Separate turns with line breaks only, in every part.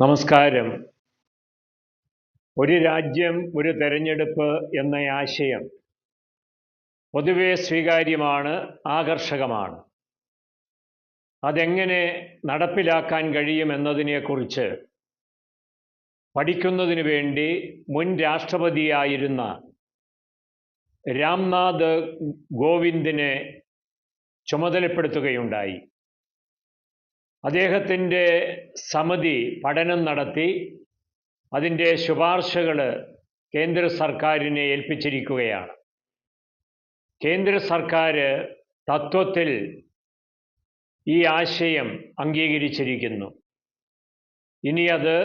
നമസ്കാരം. ഒരു രാജ്യം ഒരു തെരഞ്ഞെടുപ്പ് എന്ന ആശയം പൊതുവെ സ്വീകാര്യമാണ് ആകർഷകമാണ്. അതെങ്ങനെ നടപ്പിലാക്കാൻ കഴിയുമെന്നതിനെക്കുറിച്ച് പഠിക്കുന്നതിന് വേണ്ടി മുൻ രാഷ്ട്രപതിയായിരുന്ന രാംനാഥ് കോവിന്ദിനെ ചുമതലപ്പെടുത്തുകയുണ്ടായി. അദ്ദേഹത്തിന്റെ സമിതി പഠനം നടത്തി അതിന്റെ ശുപാർശകൾ കേന്ദ്ര സർക്കാരിനെ ഏൽപ്പിച്ചിരിക്കുകയാണ്. കേന്ദ്ര സർക്കാർ തത്വത്തിൽ ഈ ആശയം അംഗീകരിച്ചിരിക്കുന്നു. ഇനി അത്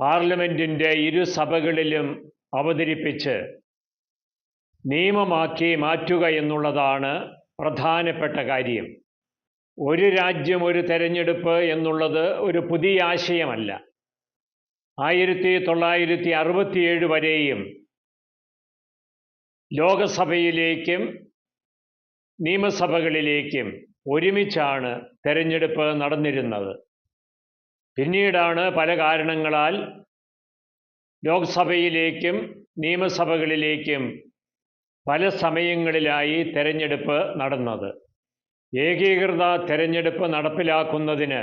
പാർലമെന്റിന്റെ ഇരു സഭകളിലും അവതരിപ്പിച്ച് നിയമമാക്കി മാറ്റുക എന്നുള്ളതാണ് പ്രധാനപ്പെട്ട കാര്യം. ഒരു രാജ്യം ഒരു തെരഞ്ഞെടുപ്പ് എന്നുള്ളത് ഒരു പുതിയ ആശയമല്ല. ആയിരത്തി തൊള്ളായിരത്തി അറുപത്തിയേഴ് വരെയും ലോകസഭയിലേക്കും നിയമസഭകളിലേക്കും ഒരുമിച്ചാണ് തെരഞ്ഞെടുപ്പ് നടന്നിരുന്നത്. പിന്നീടാണ് പല കാരണങ്ങളാൽ ലോക്സഭയിലേക്കും നിയമസഭകളിലേക്കും പല സമയങ്ങളിലായി തെരഞ്ഞെടുപ്പ് നടന്നത്. ഏകീകൃത തെരഞ്ഞെടുപ്പ് നടപ്പിലാക്കുന്നതിന്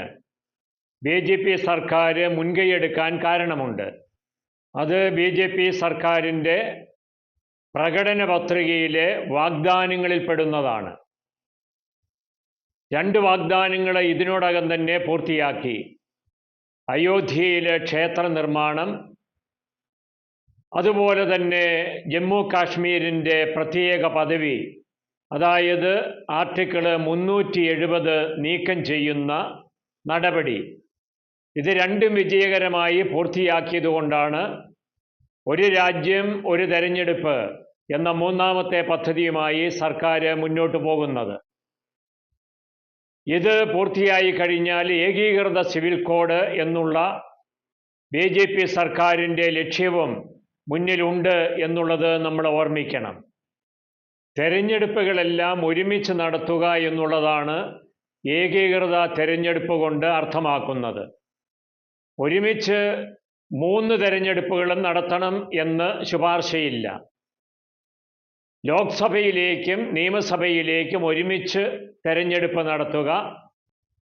ബി ജെ പി സർക്കാർ മുൻകൈയെടുക്കാൻ കാരണമുണ്ട്. അത് ബി ജെ പി സർക്കാരിന്റെ പ്രകടന പത്രികയിലെ വാഗ്ദാനങ്ങളിൽ പെടുന്നതാണ്. രണ്ട് വാഗ്ദാനങ്ങൾ ഇതിനോടകം തന്നെ പൂർത്തിയാക്കി. അയോധ്യയിലെ ക്ഷേത്ര നിർമ്മാണം അതുപോലെ തന്നെ ജമ്മു കാശ്മീരിന്റെ പ്രത്യേക പദവി അതായത് ആർട്ടിക്കിൾ മുന്നൂറ്റി എഴുപത് നീക്കം ചെയ്യുന്ന നടപടി. ഇത് രണ്ടും വിജയകരമായി പൂർത്തിയാക്കിയതുകൊണ്ടാണ് ഒരു രാജ്യം ഒരു തെരഞ്ഞെടുപ്പ് എന്ന മൂന്നാമത്തെ പദ്ധതിയുമായി സർക്കാർ മുന്നോട്ട് പോകുന്നത്. ഇത് പൂർത്തിയായി കഴിഞ്ഞാൽ ഏകീകൃത സിവിൽ കോഡ് എന്നുള്ള ബി ജെ പി സർക്കാരിന്റെ ലക്ഷ്യവും മുന്നിലുണ്ട് എന്നുള്ളത് നമ്മൾ ഓർമ്മിക്കണം. തെരഞ്ഞെടുപ്പുകളെല്ലാം ഒരുമിച്ച് നടത്തുക എന്നുള്ളതാണ് ഏകീകൃത തെരഞ്ഞെടുപ്പ് കൊണ്ട് അർത്ഥമാക്കുന്നത്. ഒരുമിച്ച് മൂന്ന് തെരഞ്ഞെടുപ്പുകളും നടത്തണം എന്ന് ശുപാർശയില്ല. ലോക്സഭയിലേക്കും നിയമസഭയിലേക്കും ഒരുമിച്ച് തെരഞ്ഞെടുപ്പ് നടത്തുക.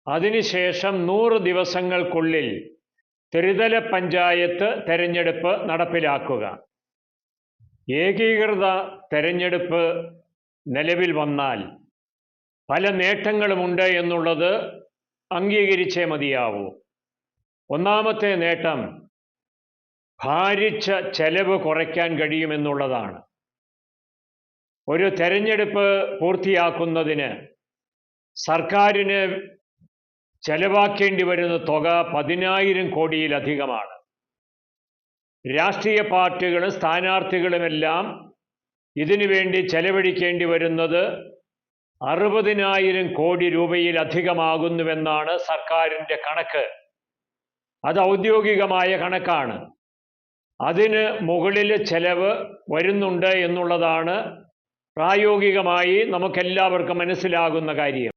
അതിനുശേഷം നൂറ് ദിവസങ്ങൾക്കുള്ളിൽ ത്രിതല പഞ്ചായത്ത് തെരഞ്ഞെടുപ്പ് നടപ്പിലാക്കുക. ഏകീകൃത തെരഞ്ഞെടുപ്പ് നിലവിൽ വന്നാൽ പല നേട്ടങ്ങളുമുണ്ട് എന്നുള്ളത് അംഗീകരിച്ചേ മതിയാവൂ. ഒന്നാമത്തെ നേട്ടം ഭാരിച്ച ചെലവ് കുറയ്ക്കാൻ കഴിയുമെന്നുള്ളതാണ് ഒരു തെരഞ്ഞെടുപ്പ് പൂർത്തിയാക്കുന്നതിന് സർക്കാരിന് ചെലവാക്കേണ്ടി വരുന്ന തുക പതിനായിരം കോടിയിലധികമാണ്. രാഷ്ട്രീയ പാർട്ടികളും സ്ഥാനാർത്ഥികളുമെല്ലാം ഇതിനു വേണ്ടി ചെലവഴിക്കേണ്ടി വരുന്നത് അറുപതിനായിരം കോടി രൂപയിലധികമാകുന്നുവെന്നാണ് സർക്കാരിന്റെ കണക്ക്. അത് ഔദ്യോഗികമായ കണക്കാണ്. അതിന് മുകളിൽ ചെലവ് വരുന്നുണ്ട് എന്നുള്ളതാണ് പ്രായോഗികമായി നമുക്കെല്ലാവർക്കും മനസ്സിലാകുന്ന കാര്യം.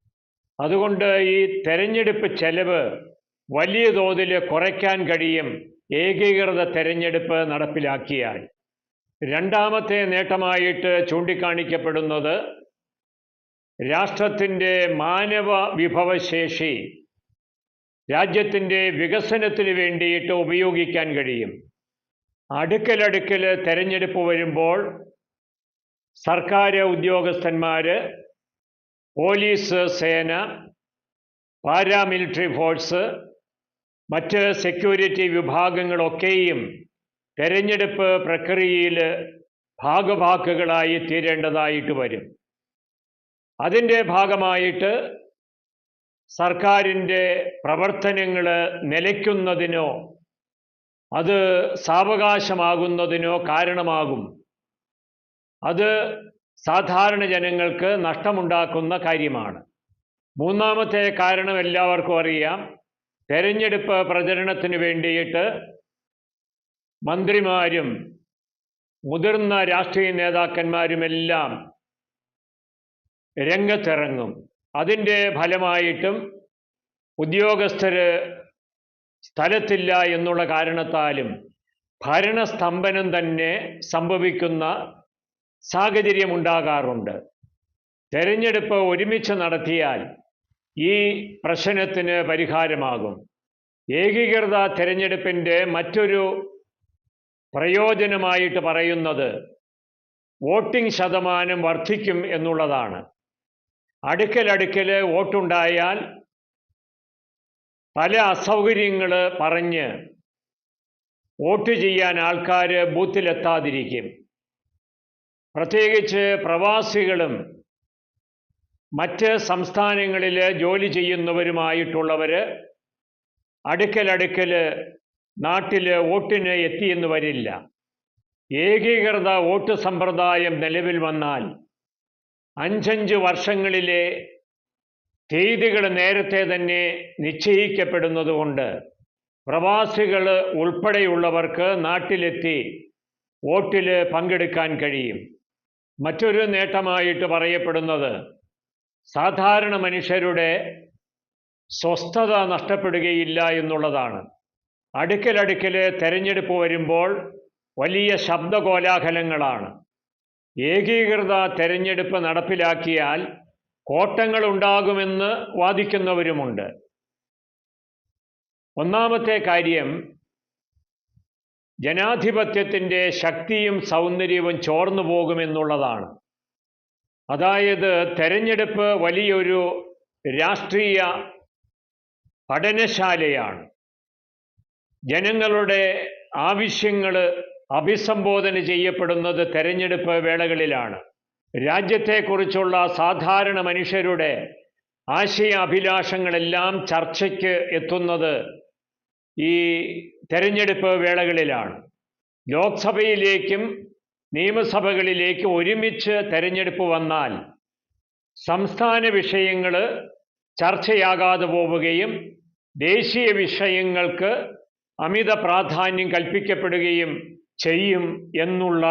അതുകൊണ്ട് ഈ തെരഞ്ഞെടുപ്പ് ചെലവ് വലിയ തോതിൽ കുറയ്ക്കാൻ കഴിയും ഏകീകൃത തെരഞ്ഞെടുപ്പ് നടപ്പിലാക്കിയാൽ. രണ്ടാമത്തെ നേട്ടമായിട്ട് ചൂണ്ടിക്കാണിക്കപ്പെടുന്നത് രാഷ്ട്രത്തിന്റെ മാനവ വിഭവശേഷി രാജ്യത്തിന്റെ വികസനത്തിന് വേണ്ടിയിട്ട് ഉപയോഗിക്കാൻ കഴിയും. അടുക്കലടുക്കൽ തെരഞ്ഞെടുപ്പ് വരുമ്പോൾ സർക്കാർ ഉദ്യോഗസ്ഥന്മാർ പോലീസ് സേന പാരാമിലിറ്ററി ഫോഴ്സ് മറ്റ് സെക്യൂരിറ്റി വിഭാഗങ്ങളൊക്കെയും തെരഞ്ഞെടുപ്പ് പ്രക്രിയയിൽ ഭാഗഭാക്കുകളായി തീരേണ്ടതായിട്ട് വരും. അതിന്റെ ഭാഗമായിട്ട് സർക്കാരിന്റെ പ്രവർത്തനങ്ങൾ നിലയ്ക്കുന്നതിനോ അത് സാവകാശമാകുന്നതിനോ കാരണമാകും. അത് സാധാരണ ജനങ്ങൾക്ക് നഷ്ടമുണ്ടാക്കുന്ന കാര്യമാണ്. മൂന്നാമത്തെ കാരണം എല്ലാവർക്കും അറിയാം. തെരഞ്ഞെടുപ്പ് പ്രചരണത്തിന് വേണ്ടിയിട്ട് മന്ത്രിമാരും മുതിർന്ന രാഷ്ട്രീയ നേതാക്കന്മാരുമെല്ലാം രംഗത്തിറങ്ങും. അതിന്റെ ഫലമായിട്ടും ഉദ്യോഗസ്ഥർ സ്ഥലത്തില്ല എന്നുള്ള കാരണത്താലും ഭരണസ്തംഭനം തന്നെ സംഭവിക്കുന്ന സാഹചര്യമുണ്ടാകാറുണ്ട്. തെരഞ്ഞെടുപ്പ് ഒരുമിച്ച് നടത്തിയാൽ ഈ പ്രശ്നത്തിന് പരിഹാരമാകും. ഏകീകൃത തെരഞ്ഞെടുപ്പിന്റെ മറ്റൊരു പ്രയോജനമായിട്ട് പറയുന്നത് വോട്ടിംഗ് ശതമാനം വർദ്ധിക്കും എന്നുള്ളതാണ്. അടുക്കലടുക്കൽ വോട്ടുണ്ടായാൽ പല അസൗകര്യങ്ങൾ പറഞ്ഞ് വോട്ട് ചെയ്യാൻ ആൾക്കാർ ബൂത്തിലെത്താതിരിക്കും. പ്രത്യേകിച്ച് പ്രവാസികളും മറ്റ് സംസ്ഥാനങ്ങളിൽ ജോലി ചെയ്യുന്നവരുമായിട്ടുള്ളവർ അടുക്കലടുക്കൽ നാട്ടിൽ വോട്ടിന് എത്തിയെന്ന് വരില്ല. ഏകീകൃത വോട്ട് സമ്പ്രദായം നിലവിൽ വന്നാൽ അഞ്ചഞ്ച് വർഷങ്ങളിലെ തീയതികൾ നേരത്തെ തന്നെ നിശ്ചയിക്കപ്പെടുന്നതുകൊണ്ട് പ്രവാസികൾ ഉൾപ്പെടെയുള്ളവർക്ക് നാട്ടിലെത്തി വോട്ടിൽ പങ്കെടുക്കാൻ കഴിയും. മറ്റൊരു നേട്ടമായിട്ട് പറയപ്പെടുന്നത് സാധാരണ മനുഷ്യരുടെ സ്വസ്ഥത നഷ്ടപ്പെടുകയില്ല എന്നുള്ളതാണ്. അടുക്കലടുക്കൽ തെരഞ്ഞെടുപ്പ് വരുമ്പോൾ വലിയ ശബ്ദകോലാഹലങ്ങളാണ്. ഏകീകൃത തെരഞ്ഞെടുപ്പ് നടപ്പിലാക്കിയാൽ കോട്ടങ്ങൾ ഉണ്ടാകുമെന്ന് വാദിക്കുന്നവരുമുണ്ട്. ഒന്നാമത്തെ കാര്യം ജനാധിപത്യത്തിന്റെ ശക്തിയും സൗന്ദര്യവും ചോർന്നു പോകുമെന്നുള്ളതാണ്. അതായത് തെരഞ്ഞെടുപ്പ് വലിയൊരു രാഷ്ട്രീയ പഠനശാലയാണ്. ജനങ്ങളുടെ ആവശ്യങ്ങൾ അഭിസംബോധന ചെയ്യപ്പെടുന്നത് തെരഞ്ഞെടുപ്പ് വേളകളിലാണ്. രാജ്യത്തെക്കുറിച്ചുള്ള സാധാരണ മനുഷ്യരുടെ ആശയ അഭിലാഷങ്ങളെല്ലാം ചർച്ചയ്ക്ക് എത്തുന്നത് ഈ തെരഞ്ഞെടുപ്പ് വേളകളിലാണ്. ലോക്സഭയിലേക്കും നിയമസഭകളിലേക്കും ഒരുമിച്ച് തെരഞ്ഞെടുപ്പ് വന്നാൽ സംസ്ഥാന വിഷയങ്ങൾ ചർച്ചയാകാതെ പോവുകയും ദേശീയ വിഷയങ്ങൾക്ക് അമിത പ്രാധാന്യം കൽപ്പിക്കപ്പെടുകയും ചെയ്യും എന്നുള്ള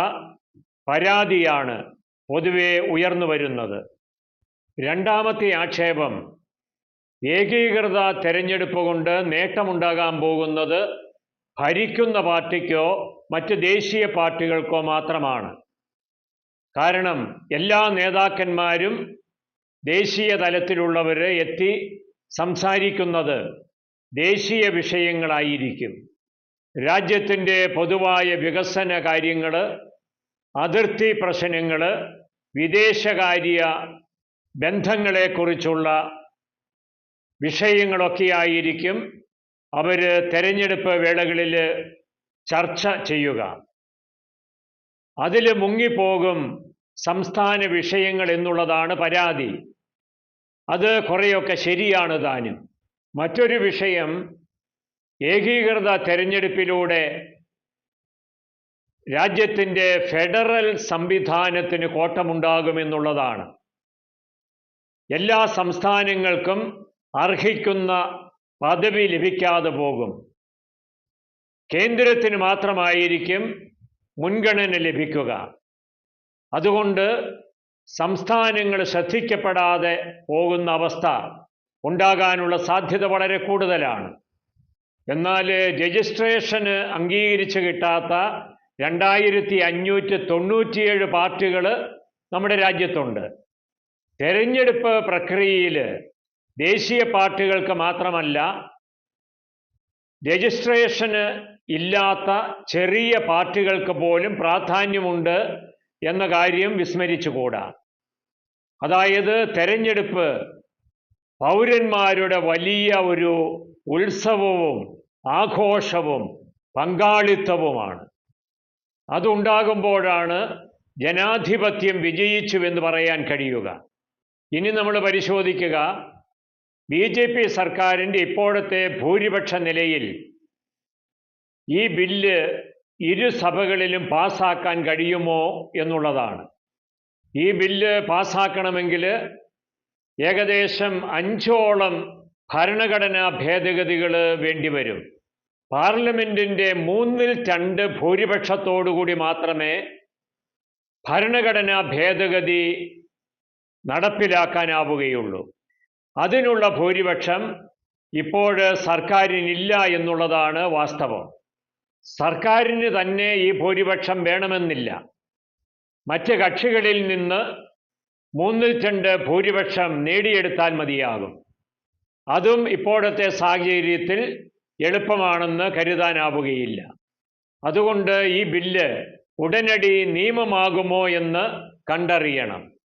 പരാതിയാണ് പൊതുവെ ഉയർന്നു വരുന്നത്. രണ്ടാമത്തെ ആക്ഷേപം ഏകീകൃത തെരഞ്ഞെടുപ്പ് കൊണ്ട് നേട്ടമുണ്ടാകാൻ പോകുന്നത് ഭരിക്കുന്ന പാർട്ടിക്കോ മറ്റ് ദേശീയ പാർട്ടികൾക്കോ മാത്രമാണ്. കാരണം എല്ലാ നേതാക്കന്മാരും ദേശീയ തലത്തിലുള്ളവരെ എത്തി സംസാരിക്കുന്നത് ദേശീയ വിഷയങ്ങളായിരിക്കും. രാജ്യത്തിന്റെ പൊതുവായ വികസന കാര്യങ്ങൾ അതിർത്തി പ്രശ്നങ്ങൾ വിദേശകാര്യ ബന്ധങ്ങളെക്കുറിച്ചുള്ള വിഷയങ്ങളൊക്കെയായിരിക്കും അവർ തെരഞ്ഞെടുപ്പ് വേളകളിൽ ചർച്ച ചെയ്യുക. അതിൽ മുങ്ങിപ്പോകും സംസ്ഥാന വിഷയങ്ങൾ എന്നുള്ളതാണ് പരാതി. അത് കുറേയൊക്കെ ശരിയാണ് താനും. മറ്റൊരു വിഷയം ഏകീകൃത തെരഞ്ഞെടുപ്പിലൂടെ രാജ്യത്തിന്റെ ഫെഡറൽ സംവിധാനത്തിന് കോട്ടമുണ്ടാകുമെന്നുള്ളതാണ്. എല്ലാ സംസ്ഥാനങ്ങൾക്കും അർഹിക്കുന്ന പദവി ലഭിക്കാതെ പോകും. കേന്ദ്രത്തിന് മാത്രമായിരിക്കും മുൻഗണന ലഭിക്കുക. അതുകൊണ്ട് സംസ്ഥാനങ്ങൾ ശ്രദ്ധിക്കപ്പെടാതെ പോകുന്ന അവസ്ഥ ഉണ്ടാകാനുള്ള സാധ്യത വളരെ കൂടുതലാണ്. എന്നാൽ രജിസ്ട്രേഷന് അംഗീകരിച്ച് കിട്ടാത്ത രണ്ടായിരത്തി അഞ്ഞൂറ്റി തൊണ്ണൂറ്റിയേഴ് പാർട്ടികൾ നമ്മുടെ രാജ്യത്തുണ്ട്. തെരഞ്ഞെടുപ്പ് പ്രക്രിയയിൽ ദേശീയ പാർട്ടികൾക്ക് മാത്രമല്ല രജിസ്ട്രേഷന് ഇല്ലാത്ത ചെറിയ പാർട്ടികൾക്ക് പോലും പ്രാധാന്യമുണ്ട് എന്ന കാര്യം വിസ്മരിച്ചുകൂടാ. അതായത് തെരഞ്ഞെടുപ്പ് പൗരന്മാരുടെ വലിയ ഒരു ഉത്സവവും ആഘോഷവും പങ്കാളിത്തവുമാണ്. അതുണ്ടാകുമ്പോഴാണ് ജനാധിപത്യം വിജയിച്ചു എന്ന് പറയാൻ കഴിയുക. ഇനി നമ്മൾ പരിശോധിക്കുക. ബി ജെ പി സർക്കാരിന്റെ ഇപ്പോഴത്തെ ഭൂരിപക്ഷ നിലയിൽ ഈ ബില്ല് ഇരു സഭകളിലും പാസ്സാക്കാൻ കഴിയുമോ എന്നുള്ളതാണ്. ഈ ബില്ല് പാസ്സാക്കണമെങ്കിൽ ഏകദേശം അഞ്ചോളം ഭരണഘടനാ ഭേദഗതികൾ വേണ്ടിവരും പാർലമെന്റിന്റെ മൂന്നിൽ രണ്ട് ഭൂരിപക്ഷത്തോടുകൂടി മാത്രമേ ഭരണഘടനാ ഭേദഗതി നടപ്പിലാക്കാനാവുകയുള്ളൂ. അതിനുള്ള ഭൂരിപക്ഷം ഇപ്പോൾ സർക്കാരിനില്ല എന്നുള്ളതാണ് വാസ്തവം. സർക്കാരിന് തന്നെ ഈ ഭൂരിപക്ഷം വേണമെന്നില്ല. മറ്റ് കക്ഷികളിൽ നിന്ന് മൂന്നിൽ രണ്ട് ഭൂരിപക്ഷം നേടിയെടുത്താൽ മതിയാകും. അതും ഇപ്പോഴത്തെ സാഹചര്യത്തിൽ എളുപ്പമാണെന്ന് കരുതാനാവുകയില്ല. അതുകൊണ്ട് ഈ ബില്ല് ഉടനടി നിയമമാകുമോ എന്ന് കണ്ടറിയണം.